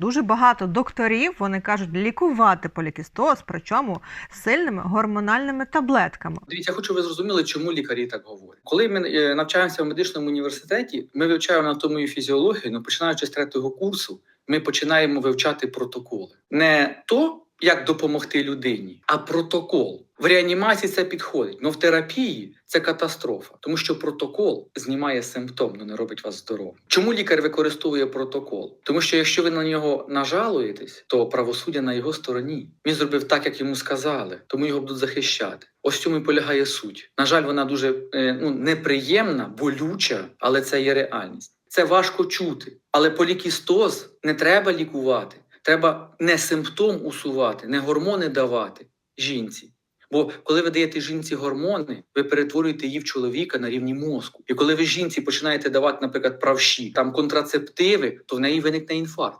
Дуже багато докторів вони кажуть лікувати полікістоз, причому сильними гормональними таблетками. Дивіться, хочу, ви зрозуміли, чому лікарі так говорять. Коли ми е, навчаємося в медичному університеті, ми вивчаємо анатомію і фізіологію, ну починаючи з третього курсу, ми починаємо вивчати протоколи. Не то, як допомогти людині, а протокол. В реанімації це підходить, але в терапії це катастрофа, тому що протокол знімає симптом, але не робить вас здоровим. Чому лікар використовує протокол? Тому що якщо ви на нього нажалуєтесь, то правосуддя на його стороні. Він зробив так, як йому сказали, тому його будуть захищати. Ось цьому і полягає суть. На жаль, вона дуже е, ну, неприємна, болюча, але це є реальність. Це важко чути. Але полікістоз не треба лікувати. Треба не симптом усувати, не гормони давати жінці. Бо коли ви даєте жінці гормони, ви перетворюєте її в чоловіка на рівні мозку. І коли ви жінці починаєте давати, наприклад, правші, там контрацептиви, то в неї виникне інфаркт.